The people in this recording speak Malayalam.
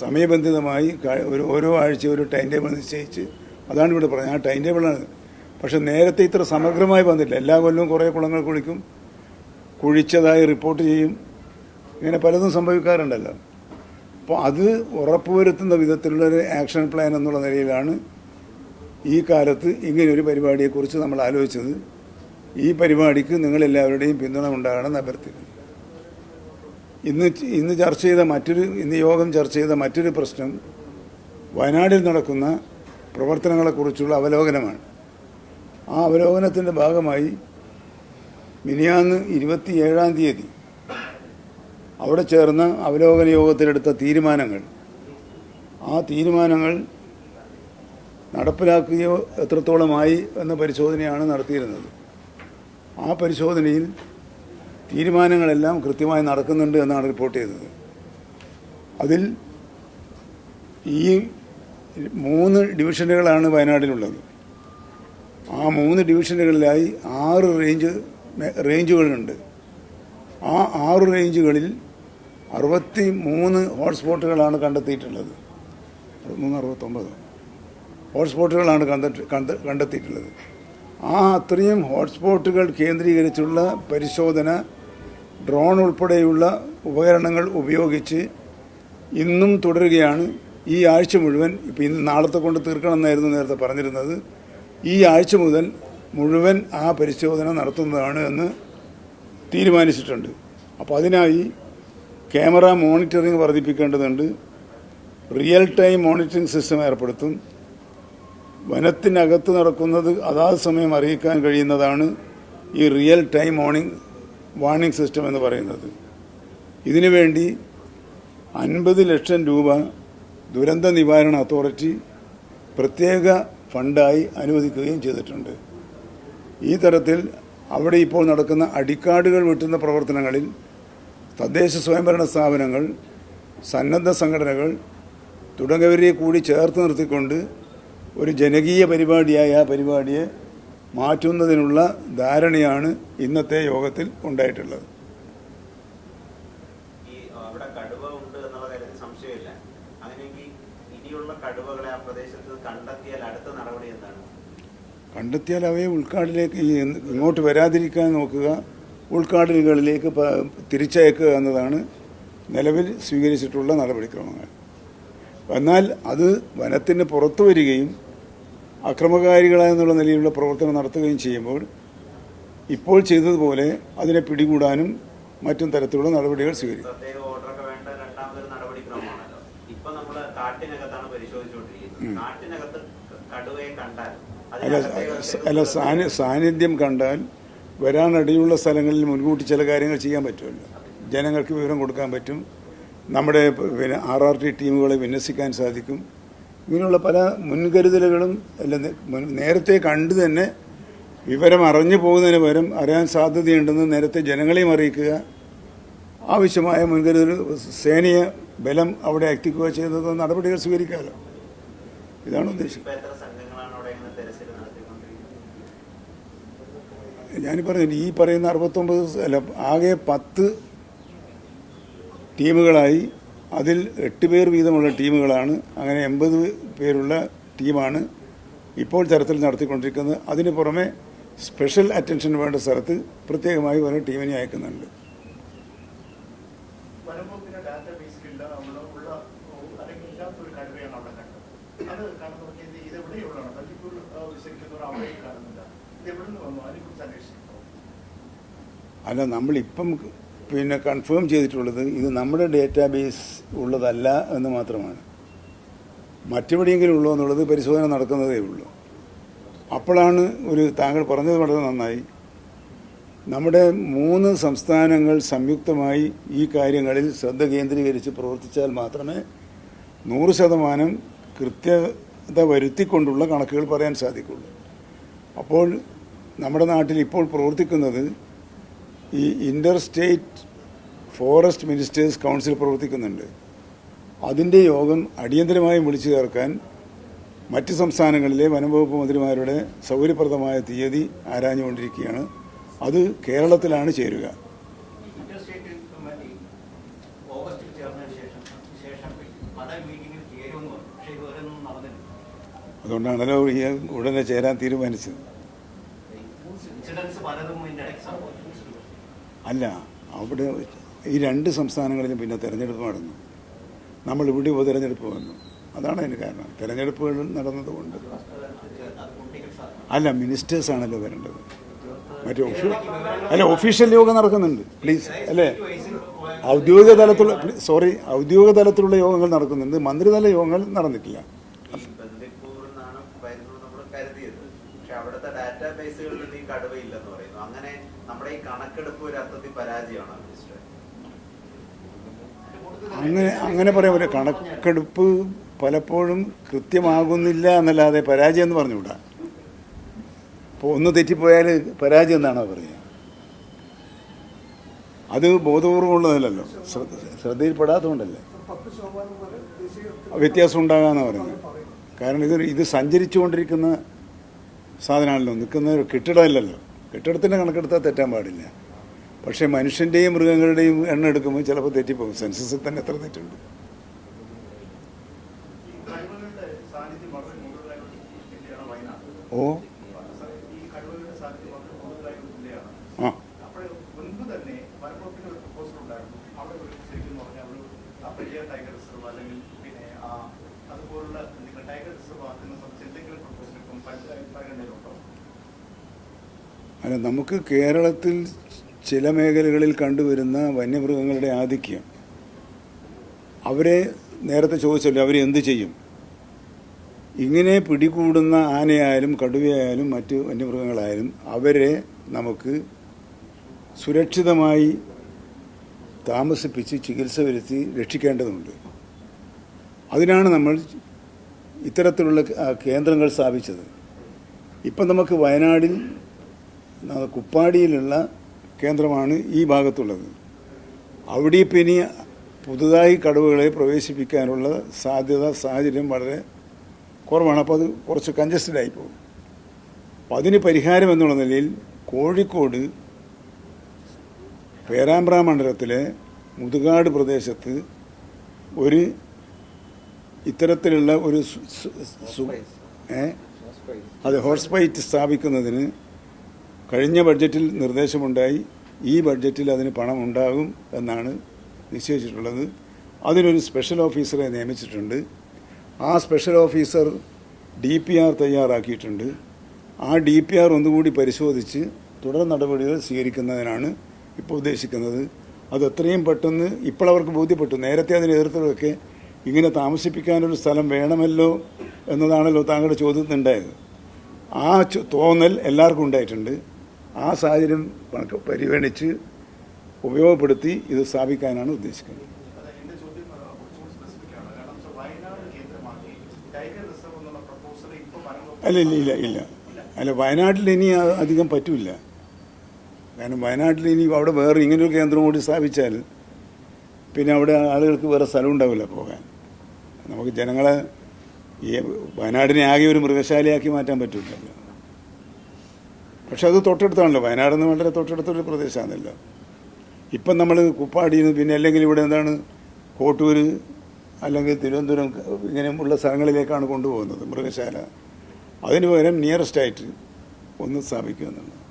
സമയബന്ധിതമായി ഓരോ ആഴ്ച ഒരു ടൈം ടേബിൾ നിശ്ചയിച്ച് അതാണ് ഇവിടെ പറഞ്ഞത്. ആ ടൈം ടേബിളാണ് പക്ഷെ നേരത്തെ ഇത്ര സമഗ്രമായി വന്നില്ല. എല്ലാ കൊല്ലവും കുറേ കുളങ്ങൾ കുളിക്കും കുഴിച്ചതായി റിപ്പോർട്ട് ചെയ്യും. ഇങ്ങനെ പലതും സംഭവിക്കാറുണ്ടല്ലോ. അപ്പോൾ അത് ഉറപ്പുവരുത്തുന്ന വിധത്തിലുള്ളൊരു ആക്ഷൻ പ്ലാൻ എന്നുള്ള നിലയിലാണ് ഈ കാലത്ത് ഇങ്ങനെയൊരു പരിപാടിയെക്കുറിച്ച് നമ്മൾ ആലോചിച്ചത്. ഈ പരിപാടിക്ക് നിങ്ങളെല്ലാവരുടെയും പിന്തുണ ഉണ്ടാകണമെന്ന് അഭ്യർത്ഥിക്കുന്നു. ഇന്ന് ഇന്ന് ചർച്ച ചെയ്ത മറ്റൊരു ഇന്ന് യോഗം ചർച്ച ചെയ്ത മറ്റൊരു പ്രശ്നം വയനാടിൽ നടക്കുന്ന പ്രവർത്തനങ്ങളെക്കുറിച്ചുള്ള അവലോകനമാണ്. ആ അവലോകനത്തിന്റെ ഭാഗമായി മിനിയാന്ന് ഇരുപത്തിയേഴാം തീയതി അവിടെ ചേർന്ന അവലോകന യോഗത്തിലെടുത്ത തീരുമാനങ്ങൾ. ആ തീരുമാനങ്ങൾ നടപ്പിലാക്കുകയോ എത്രത്തോളമായി എന്ന പരിശോധനയാണ് നടത്തിയിരുന്നത്. ആ പരിശോധനയിൽ തീരുമാനങ്ങളെല്ലാം കൃത്യമായി നടക്കുന്നുണ്ട് എന്നാണ് റിപ്പോർട്ട് ചെയ്തത്. അതിൽ ഈ മൂന്ന് ഡിവിഷനുകളാണ് വയനാട്ടിലുള്ളത്. ആ മൂന്ന് ഡിവിഷനുകളിലായി ആറ് റേഞ്ച് റേഞ്ചുകളുണ്ട്. ആ ആറ് റേഞ്ചുകളിൽ അറുപത്തി മൂന്ന് ഹോട്ട്സ്പോട്ടുകളാണ് കണ്ടെത്തിയിട്ടുള്ളത്. മൂന്ന് അറുപത്തൊമ്പത് ഹോട്ട്സ്പോട്ടുകളാണ് കണ്ടെത്തി കണ്ട- കണ്ടെത്തിയിട്ടുള്ളത്. ആ അത്രയും ഹോട്ട്സ്പോട്ടുകൾ കേന്ദ്രീകരിച്ചുള്ള പരിശോധന ഡ്രോൺ ഉൾപ്പെടെയുള്ള ഉപകരണങ്ങൾ ഉപയോഗിച്ച് ഇന്നും തുടരുകയാണ്. ഈ ആഴ്ച മുഴുവൻ ഇപ്പം ഇന്ന് നാളത്തെ കൊണ്ട് തീർക്കണമെന്നായിരുന്നു നേരത്തെ പറഞ്ഞിരുന്നത്. ഈ ആഴ്ച മുതൽ മുഴുവൻ ആ പരിശോധന നടത്തുന്നതാണ് എന്ന് തീരുമാനിച്ചിട്ടുണ്ട്. അപ്പോൾ അതിനായി ക്യാമറ മോണിറ്ററിംഗ് വർദ്ധിപ്പിക്കേണ്ടതുണ്ട്. റിയൽ ടൈം മോണിറ്ററിംഗ് സിസ്റ്റം ഏർപ്പെടുത്തും. വനത്തിനകത്ത് നടക്കുന്നത് അതാത് സമയം അറിയിക്കാൻ കഴിയുന്നതാണ് ഈ real time morning warning system എന്ന് പറയുന്നത്. ഇതിനു വേണ്ടി അൻപത് ലക്ഷം രൂപ ദുരന്ത നിവാരണ അതോറിറ്റി പ്രത്യേക ഫണ്ടായി അനുവദിക്കുകയും ചെയ്തിട്ടുണ്ട്. ഈ തരത്തിൽ അവിടെ ഇപ്പോൾ നടക്കുന്ന അടിക്കാടുകൾ വെട്ടുന്ന പ്രവർത്തനങ്ങളിൽ തദ്ദേശ സ്വയംഭരണ സ്ഥാപനങ്ങൾ സന്നദ്ധ സംഘടനകൾ തുടങ്ങിയവരെ കൂടി ചേർത്ത് നിർത്തിക്കൊണ്ട് ഒരു ജനകീയ പരിപാടിയായ ആ പരിപാടിയെ മാറ്റുന്നതിനുള്ള ധാരണയാണ് ഇന്നത്തെ യോഗത്തിൽ ഉണ്ടായിട്ടുള്ളത്. കണ്ടെത്തിയാൽ അവയെ ഉൾക്കാടിലേക്ക് ഇങ്ങോട്ട് വരാതിരിക്കാൻ നോക്കുക ഉൾക്കാടുകളിലേക്ക് തിരിച്ചയക്കുക എന്നതാണ് നിലവിൽ സ്വീകരിച്ചിട്ടുള്ള നടപടിക്രമങ്ങൾ. എന്നാൽ അത് വനത്തിന് പുറത്തു വരികയും അക്രമകാരികളെന്നുള്ള നിലയിലുള്ള പ്രവർത്തനം നടത്തുകയും ചെയ്യുമ്പോൾ ഇപ്പോൾ ചെയ്തതുപോലെ അതിനെ പിടികൂടാനും മറ്റും തരത്തിലുള്ള നടപടികൾ സ്വീകരിക്കും. അല്ല അല്ല സാന്നിധ്യം കണ്ടാൽ വരാനടിയുള്ള സ്ഥലങ്ങളിൽ മുൻകൂട്ടി ചില കാര്യങ്ങൾ ചെയ്യാൻ പറ്റുമല്ലോ. ജനങ്ങൾക്ക് വിവരം കൊടുക്കാൻ പറ്റും. നമ്മുടെ പിന്നെ ആർ ആർ ടി ടീമുകളെ വിന്യസിക്കാൻ സാധിക്കും. ഇങ്ങനെയുള്ള പല മുൻകരുതലുകളും അല്ലെങ്കിൽ നേരത്തെ കണ്ടു തന്നെ വിവരം അറിഞ്ഞു പോകുന്നതിന് പകരം അറിയാൻ സാധ്യതയുണ്ടെന്ന് നേരത്തെ ജനങ്ങളെയും അറിയിക്കുക. ആവശ്യമായ മുൻകരുതൽ സേനീയ ബലം അവിടെ എത്തിക്കുക ചെയ്യുന്നത് നടപടികൾ സ്വീകരിക്കാമല്ലോ. ഇതാണ് ഉദ്ദേശം. ഇപ്പൊ എത്ര അവിടെ ഇങ്ങനെ തെരച്ചിൽ നടത്തിക്കൊണ്ടിരിക്കുന്നത്? ഞാൻ പറഞ്ഞു ഈ പറയുന്ന അറുപത്തൊമ്പത് അല്ല ആകെ പത്ത് ടീമുകളായി അതിൽ എട്ട് പേർ വീതമുള്ള ടീമുകളാണ്. അങ്ങനെ എൺപത് പേരുള്ള ടീമാണ് ഇപ്പോൾ തരത്തിൽ നടത്തിക്കൊണ്ടിരിക്കുന്നത്. അതിന് പുറമെ സ്പെഷ്യൽ അറ്റൻഷൻ വേണ്ട സ്ഥലത്ത് പ്രത്യേകമായി ഓരോ ടീമിനെ അയക്കുന്നുണ്ട്. അല്ല നമ്മളിപ്പം പിന്നെ കൺഫേം ചെയ്തിട്ടുള്ളത് ഇത് നമ്മുടെ ഡേറ്റാബേസ് ഉള്ളതല്ല എന്ന് മാത്രമാണ്. മറ്റെവിടെയെങ്കിലും ഉള്ളോ എന്നുള്ളത് പരിശോധന നടക്കുന്നതേ ഉള്ളൂ. അപ്പോഴാണ് ഒരു താങ്കൾ പറഞ്ഞത് വളരെ നന്നായി. നമ്മുടെ മൂന്ന് സംസ്ഥാനങ്ങൾ സംയുക്തമായി ഈ കാര്യങ്ങളിൽ ശ്രദ്ധ കേന്ദ്രീകരിച്ച് പ്രവർത്തിച്ചാൽ മാത്രമേ നൂറ് ശതമാനം കൃത്യത വരുത്തിക്കൊണ്ടുള്ള കണക്കുകൾ പറയാൻ സാധിക്കുള്ളൂ അപ്പോൾ നമ്മുടെ നാട്ടിൽ ഇപ്പോൾ പ്രവർത്തിക്കുന്നത് ഈ inter state forest ministers council പ്രവർത്തിക്കുന്നുണ്ട്. അതിന്റെ യോഗം അടിയന്തരമായും വിളിച്ചു ചേർക്കാൻ മറ്റ് സംസ്ഥാനങ്ങളിലെ വനംവകുപ്പ് മന്ത്രിമാരുടെ സൗകര്യപ്രദമായ തീയതി ആരാഞ്ഞുകൊണ്ടിരിക്കുകയാണ്. അത് കേരളത്തിലാണ് ചേരുക. അതുകൊണ്ടാണല്ലോ ഈ ഉടനെ ചേരാൻ തീരുമാനിച്ചത്. ഇൻസിഡൻസ് പലതും അല്ല അവിടെ ഈ രണ്ട് സംസ്ഥാനങ്ങളിലും പിന്നെ തിരഞ്ഞെടുപ്പ് നടന്നു. നമ്മൾ ഇവിടെ ഉപതെരഞ്ഞെടുപ്പ് വന്നു. അതാണ് അതിന് കാരണം. തെരഞ്ഞെടുപ്പുകൾ നടന്നതുകൊണ്ട് അല്ല മിനിസ്റ്റേഴ്സ് ആണല്ലോ വരേണ്ടത്. മറ്റേ ഒഫീ അല്ല ഒഫീഷ്യൽ യോഗം നടക്കുന്നുണ്ട്. പ്ലീസ് അല്ലേ? ഔദ്യോഗിക തലത്തിലുള്ള സോറി ഔദ്യോഗിക തലത്തിലുള്ള യോഗങ്ങൾ നടക്കുന്നുണ്ട്. മന്ത്രിതല യോഗങ്ങൾ നടന്നിട്ടില്ല. പക്ഷെ അവിടുത്തെ ഡാറ്റാ ബേസുകളിൽ ഈ കടുവയില്ലെന്ന് പറയുന്നു. അങ്ങനെ നമ്മുടെ ഈ കണക്കെടുപ്പ് ഒരു അർത്ഥത്തിൽ പരാജയമാണ് അങ്ങനെ അങ്ങനെ പറയാൻ പറ്റില്ല. കണക്കെടുപ്പ് പലപ്പോഴും കൃത്യമാകുന്നില്ല എന്നല്ലാതെ പരാജയം എന്ന് പറഞ്ഞുകൂടാ? ഇപ്പോൾ ഒന്ന് തെറ്റിപ്പോയാൽ പരാജയം എന്നാണോ പറയുക? അത് ബോധപൂർവമുള്ളതല്ലല്ലോ. ശ്രദ്ധ ശ്രദ്ധയിൽപ്പെടാത്തതുകൊണ്ടല്ലേ? വ്യത്യാസം ഉണ്ടാകാമെന്നാണ് പറയുന്നത്. കാരണം ഇത് ഇത് സഞ്ചരിച്ചുകൊണ്ടിരിക്കുന്ന സാധനമാണല്ലോ. നിൽക്കുന്ന ഒരു കെട്ടിടമല്ലല്ലോ. കെട്ടിടത്തിന്റെ കണക്കെടുത്താൽ തെറ്റാൻ പാടില്ല. പക്ഷേ മനുഷ്യന്റെയും മൃഗങ്ങളുടെയും എണ്ണം എടുക്കുമ്പോൾ ചിലപ്പോൾ തെറ്റിപ്പോകും. സെൻസസിൽ തന്നെ എത്ര തെറ്റുണ്ട്. ഓ ഈ കഴിവുകളുടെ സാന്നിധ്യം വളരെ കൂടുതലായുള്ള ജില്ലയാണ് ആ അപ്പോൾ മുൻപ് തന്നെ വനംവകുപ്പിന്റെ ഒരു പ്രപ്പോസൽ ഉണ്ടായിരുന്നു അവിടെ ഒരു ശരിക്കും പറഞ്ഞാൽ ഒരു ആ പെരിയ ടൈഗർ റിസർവ് അല്ലെങ്കിൽ പിന്നെ ആ അതുപോലുള്ള എന്തെങ്കിലും ടൈഗർ റിസർവ് ആക്കുന്ന സംബന്ധിച്ച് എന്തെങ്കിലും പ്രപ്പോസൽ ഇപ്പം പഞ്ചായത്തുണ്ടോ അല്ല നമുക്ക് കേരളത്തിൽ ചില മേഖലകളിൽ കണ്ടുവരുന്ന വന്യമൃഗങ്ങളുടെ ആധിക്യം. അവരെ നേരത്തെ ചോദിച്ചല്ലോ അവർ എന്ത് ചെയ്യും? ഇങ്ങനെ പിടികൂടുന്ന ആനയായാലും കടുവയായാലും മറ്റ് വന്യമൃഗങ്ങളായാലും അവരെ നമുക്ക് സുരക്ഷിതമായി താമസിപ്പിച്ച് ചികിത്സ വരുത്തി രക്ഷിക്കേണ്ടതുണ്ട്. അതിനാണ് നമ്മൾ ഇത്തരത്തിലുള്ള കേന്ദ്രങ്ങൾ സ്ഥാപിച്ചത്. ഇപ്പം നമുക്ക് വയനാടിൽ കുപ്പാടിയിലുള്ള കേന്ദ്രമാണ് ഈ ഭാഗത്തുള്ളത്. അവിടെ ഇപ്പം ഇനി പുതുതായി കടുവകളെ പ്രവേശിപ്പിക്കാനുള്ള സാധ്യത സാഹചര്യം വളരെ കുറവാണ്. അപ്പോൾ അത് കുറച്ച് കഞ്ചസ്റ്റഡ് ആയി പോകും. അപ്പം അതിന് പരിഹാരം എന്നുള്ള നിലയിൽ കോഴിക്കോട് പേരാമ്പ്ര മണ്ഡലത്തിലെ മുതുകാട് പ്രദേശത്ത് ഒരു ഇത്തരത്തിലുള്ള ഒരു ഏ? അത് ഹോർസ് സ്ഥാപിക്കുന്നതിന് കഴിഞ്ഞ ബഡ്ജറ്റിൽ നിർദ്ദേശമുണ്ടായി. ഈ ബഡ്ജറ്റിൽ അതിന് പണം ഉണ്ടാകും എന്നാണ് നിശ്ചയിച്ചിട്ടുള്ളത്. അതിനൊരു സ്പെഷ്യൽ ഓഫീസറെ നിയമിച്ചിട്ടുണ്ട്. ആ special officer D P R തയ്യാറാക്കിയിട്ടുണ്ട്. ആ ഡി പി ആർ ഒന്നുകൂടി പരിശോധിച്ച് തുടർ നടപടികൾ സ്വീകരിക്കുന്നതിനാണ് ഇപ്പോൾ ഉദ്ദേശിക്കുന്നത്. അത് എത്രയും പെട്ടെന്ന് ഇപ്പോൾ അവർക്ക് ബോധ്യപ്പെട്ടു. നേരത്തെ അതിന് എതിർത്തതൊക്കെ ഇങ്ങനെ താമസിപ്പിക്കാനൊരു സ്ഥലം വേണമല്ലോ എന്നതാണല്ലോ താങ്കളുടെ ചോദ്യത്തിനുണ്ടായത്. ആ തോന്നൽ എല്ലാവർക്കും ഉണ്ടായിട്ടുണ്ട്. ആ സാഹചര്യം പരിഗണിച്ച് ഉപയോഗപ്പെടുത്തി ഇത് സ്ഥാപിക്കാനാണ് ഉദ്ദേശിക്കുന്നത്. അല്ല ഇല്ല ഇല്ല ഇല്ല. അല്ല വയനാട്ടിൽ ഇനി അധികം പറ്റില്ല. കാരണം വയനാട്ടിൽ ഇനി അവിടെ വേറെ ഇങ്ങനൊരു കേന്ദ്രം കൂടി സ്ഥാപിച്ചാൽ പിന്നെ അവിടെ ആളുകൾക്ക് വേറെ സ്ഥലം ഉണ്ടാവില്ല പോകാൻ. നമുക്ക് ജനങ്ങളെ ഈ വയനാടിനെ ആകെ ഒരു മൃഗശാലയാക്കി മാറ്റാൻ പറ്റില്ലല്ലോ പക്ഷെ അത് തൊട്ടടുത്താണല്ലോ. വയനാടെന്ന് വളരെ തൊട്ടടുത്തൊരു പ്രദേശമാണല്ലോ. ഇപ്പം നമ്മൾ കുപ്പാടിയിൽ നിന്ന് പിന്നെ അല്ലെങ്കിൽ ഇവിടെ എന്താണ് കോട്ടൂർ അല്ലെങ്കിൽ തിരുവനന്തപുരം ഇങ്ങനെയുള്ള സ്ഥലങ്ങളിലേക്കാണ് കൊണ്ടുപോകുന്നത് മൃഗശാല. അതിന് പകരം നിയറസ്റ്റ് ആയിട്ട് ഒന്ന് സ്ഥാപിക്കുക എന്നുള്ളത്.